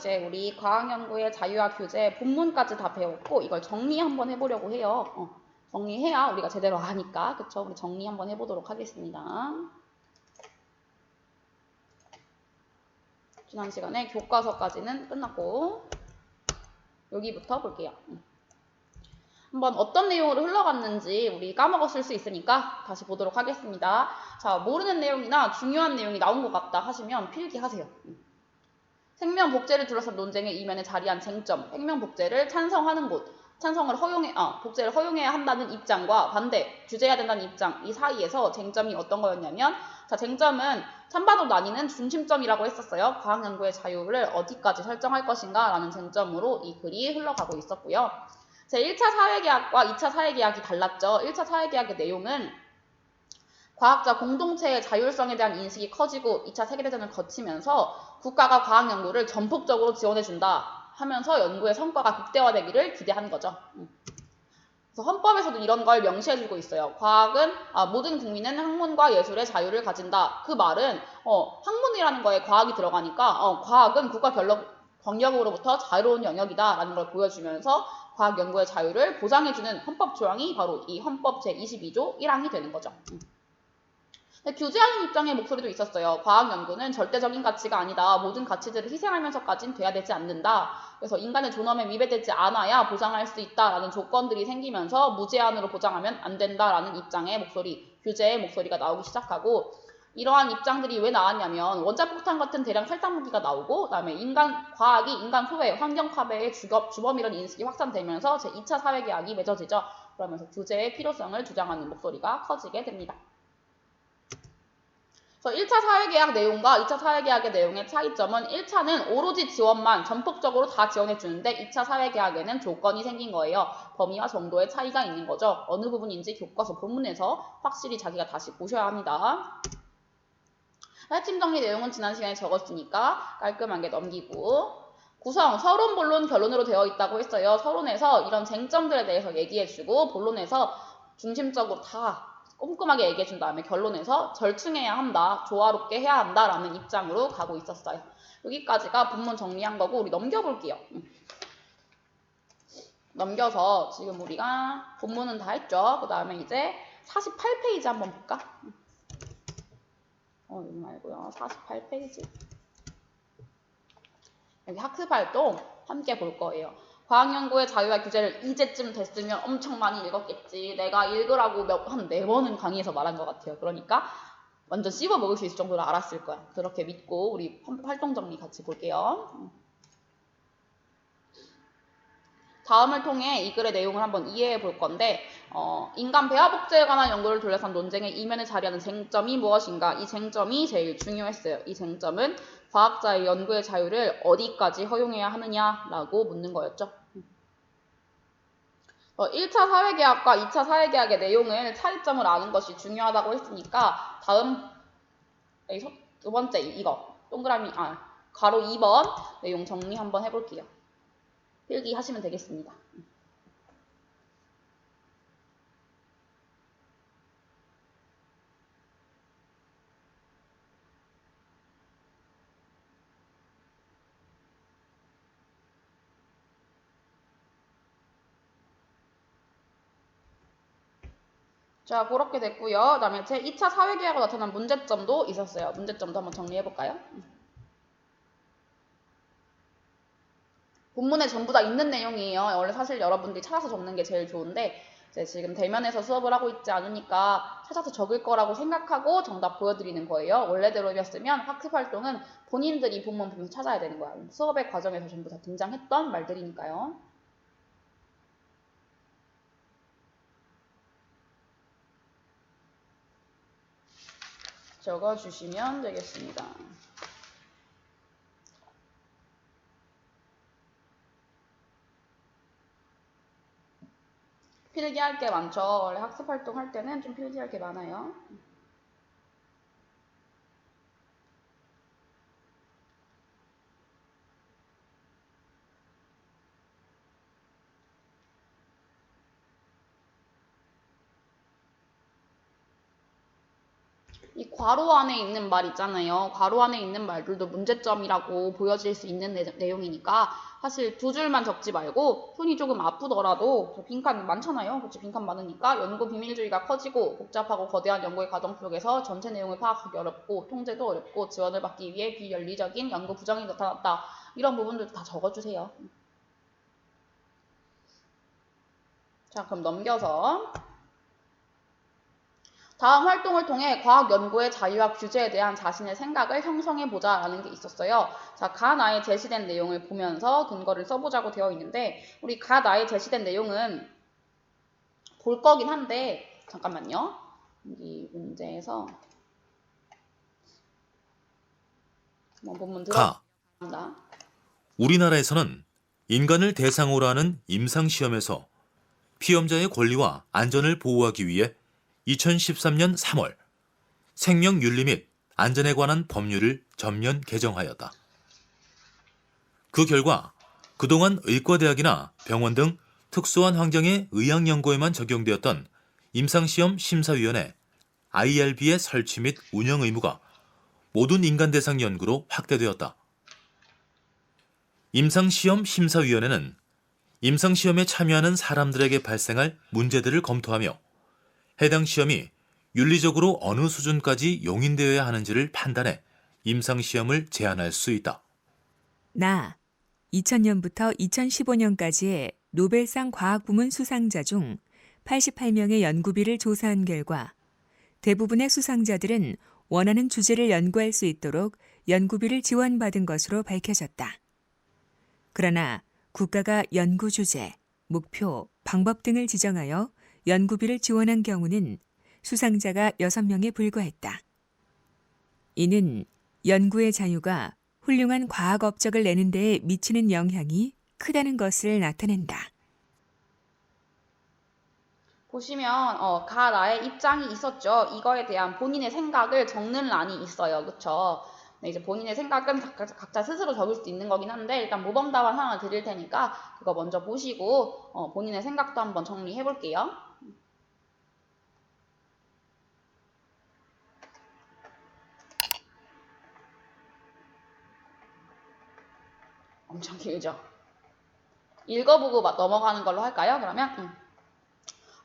이제 우리 과학연구의 자유화 규제 본문까지 다 배웠고 이걸 정리 한번 해보려고 해요. 어, 정리해야 우리가 제대로 아니까 그쵸? 우리 정리 한번 해보도록 하겠습니다. 지난 시간에 교과서까지는 끝났고 여기부터 볼게요. 음. 한번 어떤 내용으로 흘러갔는지 우리 까먹었을 수 있으니까 다시 보도록 하겠습니다. 자, 모르는 내용이나 중요한 내용이 나온 것 같다 하시면 필기하세요. 음. 생명 복제를 둘러싼 논쟁의 이면에 자리한 쟁점, 생명 복제를 찬성하는 곳, 찬성을 허용해, 아, 복제를 허용해야 한다는 입장과 반대, 규제해야 된다는 입장, 이 사이에서 쟁점이 어떤 거였냐면, 자, 쟁점은 찬반으로 나뉘는 중심점이라고 했었어요. 과학 연구의 자유를 어디까지 설정할 것인가 라는 쟁점으로 이 글이 흘러가고 있었고요. 제 1차 사회계약과 2차 사회계약이 달랐죠. 1차 사회계약의 내용은 과학자 공동체의 자율성에 대한 인식이 커지고 2차 세계대전을 거치면서 국가가 과학 연구를 전폭적으로 지원해준다 하면서 연구의 성과가 극대화되기를 기대하는 거죠. 음. 그래서 헌법에서도 이런 걸 명시해주고 있어요. 과학은 아, 모든 국민은 학문과 예술의 자유를 가진다. 그 말은 어, 학문이라는 거에 과학이 들어가니까 어, 과학은 국가 권력, 권력으로부터 자유로운 영역이다라는 걸 보여주면서 과학 연구의 자유를 보장해주는 헌법 조항이 바로 이 헌법 제22조 1항이 되는 거죠. 음. 규제하는 입장의 목소리도 있었어요. 과학 연구는 절대적인 가치가 아니다. 모든 가치들을 희생하면서까진 돼야 되지 않는다. 그래서 인간의 존엄에 위배되지 않아야 보장할 수 있다라는 조건들이 생기면서 무제한으로 보장하면 안 된다라는 입장의 목소리, 규제의 목소리가 나오기 시작하고 이러한 입장들이 왜 나왔냐면 원자폭탄 같은 대량 살상 무기가 나오고 그다음에 인간 과학이 인간 소외, 환경 파괴의 주법, 주범이라는 인식이 확산되면서 제2차 사회 계약이 맺어지죠. 그러면서 규제의 필요성을 주장하는 목소리가 커지게 됩니다. 그래서 1차 사회계약 내용과 2차 사회계약의 내용의 차이점은 1차는 오로지 지원만 전폭적으로 다 지원해 주는데 2차 사회계약에는 조건이 생긴 거예요. 범위와 정도의 차이가 있는 거죠. 어느 부분인지 교과서 본문에서 확실히 자기가 다시 보셔야 합니다. 핵심 정리 내용은 지난 시간에 적었으니까 깔끔하게 넘기고 구성, 서론, 본론, 결론으로 되어 있다고 했어요. 서론에서 이런 쟁점들에 대해서 얘기해주고 본론에서 중심적으로 다 꼼꼼하게 얘기해 준 다음에 결론에서 절충해야 한다, 조화롭게 해야 한다라는 입장으로 가고 있었어요. 여기까지가 본문 정리한 거고 우리 넘겨볼게요. 음. 넘겨서 지금 우리가 본문은 다 했죠. 그 다음에 이제 48페이지 한번 볼까? 어, 이거 말고요. 48페이지. 여기 학습활동 함께 볼 거예요. 과학연구의 자유와 규제를 이제쯤 됐으면 엄청 많이 읽었겠지. 내가 읽으라고 한 네 번은 강의에서 말한 것 같아요. 그러니까 완전 씹어 먹을 수 있을 정도로 알았을 거야. 그렇게 믿고 우리 활동 정리 같이 볼게요. 다음을 통해 이 글의 내용을 한번 이해해 볼 건데 어, 인간 배아 복제에 관한 연구를 둘러싼 논쟁의 이면에 자리하는 쟁점이 무엇인가 이 쟁점이 제일 중요했어요. 이 쟁점은 과학자의 연구의 자유를 어디까지 허용해야 하느냐라고 묻는 거였죠. 어, 1차 사회계약과 2차 사회계약의 내용을 차이점을 아는 것이 중요하다고 했으니까 다음 두 번째 이거 동그라미 아 가로 2번 내용 정리 한번 해볼게요. 필기하시면 되겠습니다. 자, 그렇게 됐고요. 그 다음에 제 2차 사회계약으로 나타난 문제점도 있었어요. 문제점도 한번 정리해볼까요? 본문에 전부 다 있는 내용이에요. 원래 사실 여러분들이 찾아서 적는 게 제일 좋은데 이제 지금 대면에서 수업을 하고 있지 않으니까 찾아서 적을 거라고 생각하고 정답 보여드리는 거예요. 원래대로였으면 학습활동은 본인들이 본문 보면서 찾아야 되는 거야. 수업의 과정에서 전부 다 등장했던 말들이니까요. 적어주시면 되겠습니다. 필기할 게 많죠. 원래 학습 활동 할 때는 좀 필기할 게 많아요. 이 괄호 안에 있는 말 있잖아요. 괄호 안에 있는 말들도 문제점이라고 보여질 수 있는 내, 내용이니까 사실 두 줄만 적지 말고 손이 조금 아프더라도 저 빈칸 많잖아요. 그치 빈칸 많으니까 연구 비밀주의가 커지고 복잡하고 거대한 연구의 과정 속에서 전체 내용을 파악하기 어렵고 통제도 어렵고 지원을 받기 위해 비연리적인 연구 부정이 나타났다. 이런 부분들도 다 적어주세요. 자 그럼 넘겨서 다음 활동을 통해 과학 연구의 자유와 규제에 대한 자신의 생각을 형성해 보자 라는 게 있었어요. 자, 가 아에 제시된 내용을 보면서 근거를 써보자고 되어 있는데, 우리 가 아에 제시된 내용은 볼 거긴 한데, 잠깐만요. 여기 문제에서 한번 본문 가. 들어갑니다. 우리나라에서는 인간을 대상으로 하는 임상시험에서 피험자의 권리와 안전을 보호하기 위해 2013년 3월 생명 윤리 및 안전에 관한 법률을 전면 개정하였다. 그 결과 그동안 의과대학이나 병원 등 특수한 환경의 의학 연구에만 적용되었던 임상시험 심사위원회 IRB의 설치 및 운영 의무가 모든 인간 대상 연구로 확대되었다. 임상시험 심사위원회는 임상시험에 참여하는 사람들에게 발생할 문제들을 검토하며 해당 시험이 윤리적으로 어느 수준까지 용인되어야 하는지를 판단해 임상시험을 제한할 수 있다. 나 2000년부터 2015년까지의 노벨상 과학 부문 수상자 중 88명의 연구비를 조사한 결과 대부분의 수상자들은 원하는 주제를 연구할 수 있도록 연구비를 지원받은 것으로 밝혀졌다. 그러나 국가가 연구 주제, 목표, 방법 등을 지정하여 연구비를 지원한 경우는 수상자가 6명에 불과했다. 이는 연구의 자유가 훌륭한 과학 업적을 내는 데에 미치는 영향이 크다는 것을 나타낸다. 보시면 어, 가 나의 입장이 있었죠. 이거에 대한 본인의 생각을 적는 란이 있어요. 네, 이제 본인의 생각은 각자, 각자 스스로 적을 수 있는 거긴 한데 일단 모범 답안 하나 드릴 테니까 그거 먼저 보시고 어, 본인의 생각도 한번 정리해 볼게요. 엄청 길죠? 읽어보고 막 넘어가는 걸로 할까요? 그러면 음.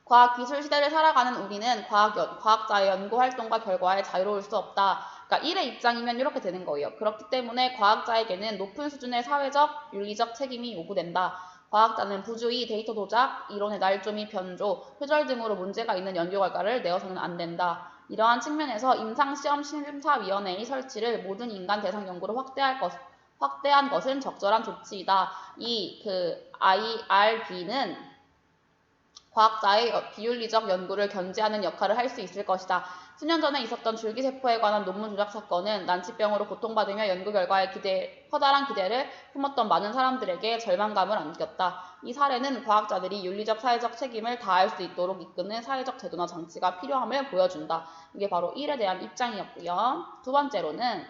과학 기술 시대를 살아가는 우리는 과학 연, 과학자의 연구 활동과 결과에 자유로울 수 없다. 그러니까 1의 입장이면 이렇게 되는 거예요. 그렇기 때문에 과학자에게는 높은 수준의 사회적, 윤리적 책임이 요구된다. 과학자는 부주의, 데이터 조작, 이론의 날조미 변조, 표절 등으로 문제가 있는 연구 결과를 내어서는 안 된다. 이러한 측면에서 임상시험 심사위원회의 설치를 모든 인간 대상 연구로 확대할 것, 확대한 것은 적절한 조치이다. 이 그 IRB는 과학자의 비윤리적 연구를 견제하는 역할을 할 수 있을 것이다. 수년 전에 있었던 줄기세포에 관한 논문 조작 사건은 난치병으로 고통받으며 연구 결과에 기대, 커다란 기대를 품었던 많은 사람들에게 절망감을 안겼다. 이 사례는 과학자들이 윤리적 사회적 책임을 다할 수 있도록 이끄는 사회적 제도나 장치가 필요함을 보여준다. 이게 바로 1에 대한 입장이었고요. 두 번째로는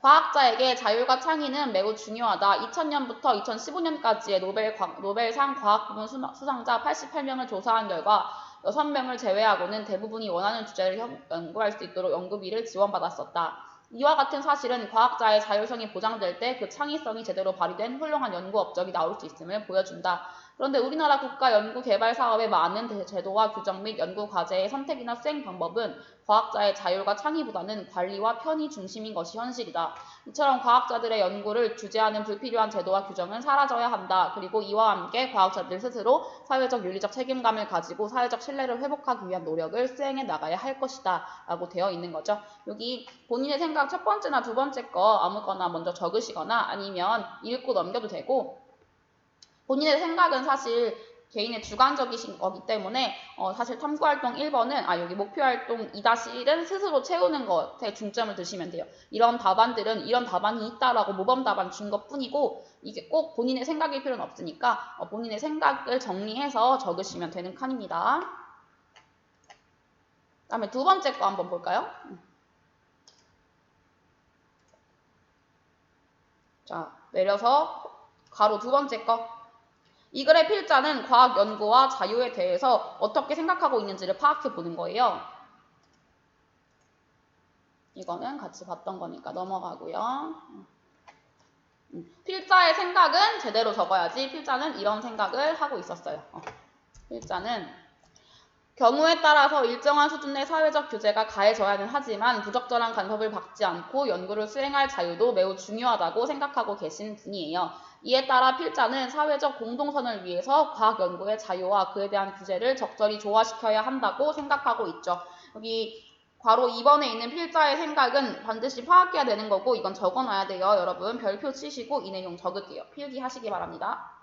과학자에게 자율과 창의는 매우 중요하다. 2000년부터 2015년까지의 노벨, 노벨상 과학 부문 수상자 88명을 조사한 결과 6명을 제외하고는 대부분이 원하는 주제를 연구할 수 있도록 연구비를 지원받았었다. 이와 같은 사실은 과학자의 자율성이 보장될 때 그 창의성이 제대로 발휘된 훌륭한 연구 업적이 나올 수 있음을 보여준다. 그런데 우리나라 국가 연구 개발 사업의 많은 제도와 규정 및 연구 과제의 선택이나 수행 방법은 과학자의 자율과 창의보다는 관리와 편의 중심인 것이 현실이다. 이처럼 과학자들의 연구를 규제하는 불필요한 제도와 규정은 사라져야 한다. 그리고 이와 함께 과학자들 스스로 사회적 윤리적 책임감을 가지고 사회적 신뢰를 회복하기 위한 노력을 수행해 나가야 할 것이다. 라고 되어 있는 거죠. 여기 본인의 생각 첫 번째나 두 번째 거 아무거나 먼저 적으시거나 아니면 읽고 넘겨도 되고 본인의 생각은 사실 개인의 주관적이신 거기 때문에 어, 사실 탐구활동 1번은 아 여기 목표활동 2-1은 스스로 채우는 것에 중점을 두시면 돼요. 이런 답안들은 이런 답안이 있다라고 모범 답안 준 것뿐이고 이게 꼭 본인의 생각일 필요는 없으니까 어, 본인의 생각을 정리해서 적으시면 되는 칸입니다. 다음에 두 번째 거 한번 볼까요? 자 내려서 가로 두 번째 거 이 글의 필자는 과학 연구와 자유에 대해서 어떻게 생각하고 있는지를 파악해 보는 거예요. 이거는 같이 봤던 거니까 넘어가고요. 음, 필자의 생각은 제대로 적어야지 필자는 이런 생각을 하고 있었어요. 어, 필자는 경우에 따라서 일정한 수준의 사회적 규제가 가해져야는 하지만 부적절한 간섭을 받지 않고 연구를 수행할 자유도 매우 중요하다고 생각하고 계신 분이에요. 이에 따라 필자는 사회적 공동선을 위해서 과학 연구의 자유와 그에 대한 규제를 적절히 조화시켜야 한다고 생각하고 있죠. 여기 괄호 2번에 있는 필자의 생각은 반드시 파악해야 되는 거고 이건 적어놔야 돼요. 여러분 별표 치시고 이 내용 적을게요. 필기하시기 바랍니다.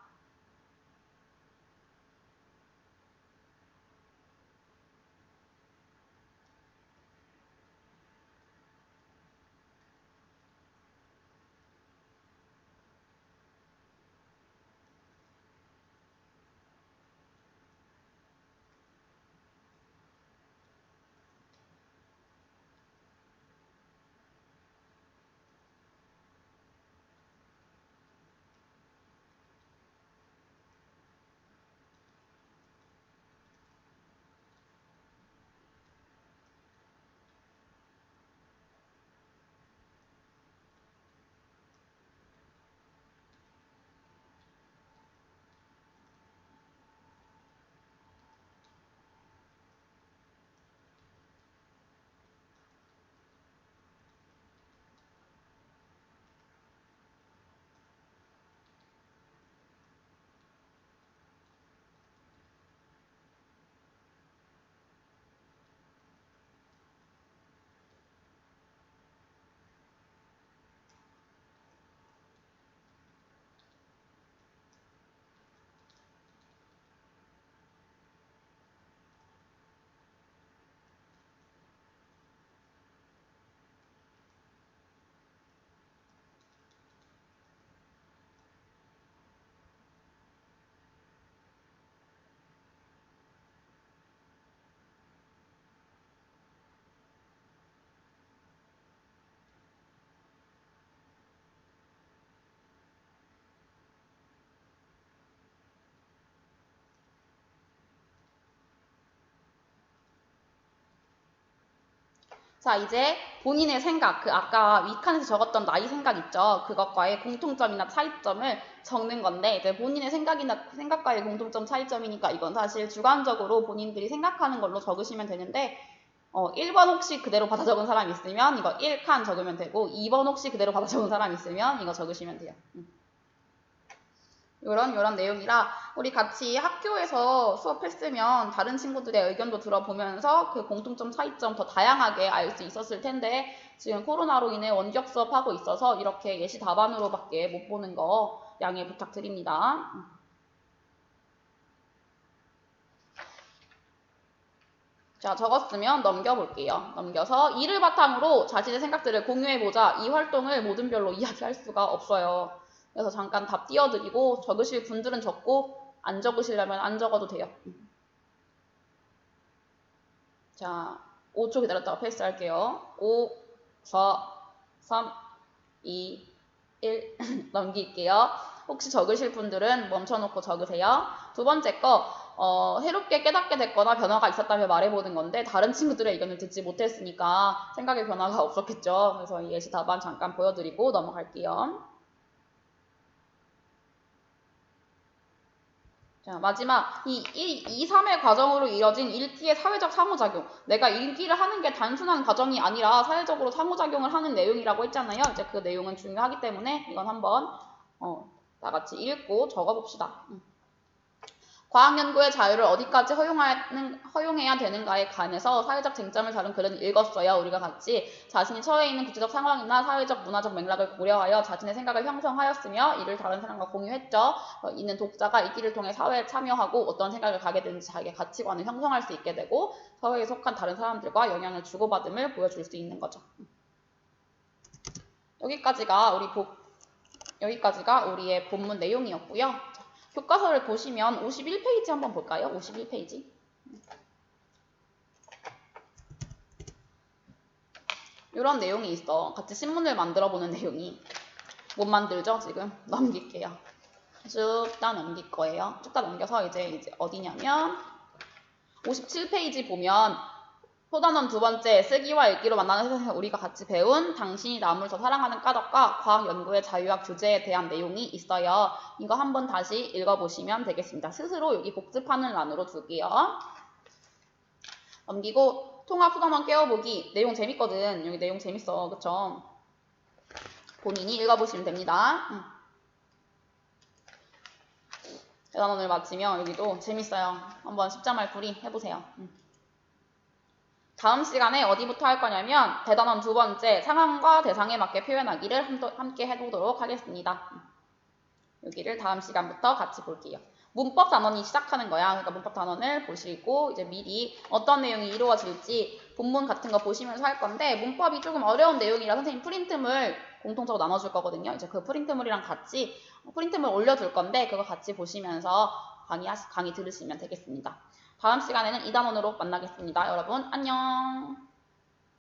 자, 이제 본인의 생각, 그 아까 위칸에서 적었던 나이 생각 있죠? 그것과의 공통점이나 차이점을 적는 건데, 이제 본인의 생각이나, 생각과의 공통점 차이점이니까 이건 사실 주관적으로 본인들이 생각하는 걸로 적으시면 되는데, 어, 1번 혹시 그대로 받아 적은 사람 있으면 이거 1칸 적으면 되고, 2번 혹시 그대로 받아 적은 사람 있으면 이거 적으시면 돼요. 음. 요런 요런 내용이라 우리 같이 학교에서 수업했으면 다른 친구들의 의견도 들어보면서 그 공통점 차이점 더 다양하게 알 수 있었을 텐데 지금 코로나로 인해 원격 수업하고 있어서 이렇게 예시 답안으로밖에 못 보는 거 양해 부탁드립니다. 자, 적었으면 넘겨볼게요. 넘겨서 이를 바탕으로 자신의 생각들을 공유해보자. 이 활동을 모든 별로 이야기할 수가 없어요. 그래서 잠깐 답 띄워드리고 적으실 분들은 적고 안 적으시려면 안 적어도 돼요. 자, 5초 기다렸다가 패스할게요. 5, 4, 3, 2, 1 넘길게요. 혹시 적으실 분들은 멈춰놓고 적으세요. 두 번째 거 어, 해롭게 깨닫게 됐거나 변화가 있었다면 말해보는 건데 다른 친구들의 의견을 듣지 못했으니까 생각의 변화가 없었겠죠. 그래서 이 예시 답안 잠깐 보여드리고 넘어갈게요. 자, 마지막 이 1, 2, 3의 과정으로 이뤄진 읽기의 사회적 상호작용. 내가 읽기를 하는 게 단순한 과정이 아니라 사회적으로 상호작용을 하는 내용이라고 했잖아요. 이제 그 내용은 중요하기 때문에 이건 한번 어, 다 같이 읽고 적어봅시다. 음. 과학 연구의 자유를 어디까지 허용하는, 허용해야 되는가에 관해서 사회적 쟁점을 다룬 글은 읽었어요. 우리가 같이 자신이 처해 있는 구체적 상황이나 사회적 문화적 맥락을 고려하여 자신의 생각을 형성하였으며 이를 다른 사람과 공유했죠. 어, 이는 독자가 읽기를 통해 사회에 참여하고 어떤 생각을 가게 되는지 자기의 가치관을 형성할 수 있게 되고 사회에 속한 다른 사람들과 영향을 주고받음을 보여줄 수 있는 거죠. 여기까지가 우리 보, 여기까지가 우리의 본문 내용이었고요. 교과서를 보시면 51페이지 한번 볼까요? 51페이지. 이런 내용이 있어. 같이 신문을 만들어 보는 내용이. 못 만들죠, 지금? 넘길게요. 쭉 다 넘길 거예요. 쭉 다 넘겨서 이제, 이제 어디냐면 57페이지 보면 소단원 두 번째 쓰기와 읽기로 만나는 세상에서 우리가 같이 배운 당신이 남을 더 사랑하는 까닭과 과학 연구의 자유학 주제에 대한 내용이 있어요. 이거 한번 다시 읽어보시면 되겠습니다. 스스로 여기 복습하는 란으로 둘게요. 넘기고 통합 소단원 깨워보기 내용 재밌거든. 여기 내용 재밌어. 그쵸? 본인이 읽어보시면 됩니다. 음. 대단원을 마치면 여기도 재밌어요. 한번 십자말풀이 해보세요. 음. 다음 시간에 어디부터 할 거냐면 대단원 두 번째 상황과 대상에 맞게 표현하기를 함- 함께 해보도록 하겠습니다. 음. 여기를 다음 시간부터 같이 볼게요. 문법 단원이 시작하는 거야. 그러니까 문법 단원을 보시고 이제 미리 어떤 내용이 이루어질지 본문 같은 거 보시면서 할 건데 문법이 조금 어려운 내용이라 선생님 프린트물 공통적으로 나눠줄 거거든요. 이제 그 프린트물이랑 같이 프린트물 올려둘 건데 그거 같이 보시면서 강의 강의 들으시면 되겠습니다. 다음 시간에는 이 단원으로 만나겠습니다. 여러분 안녕.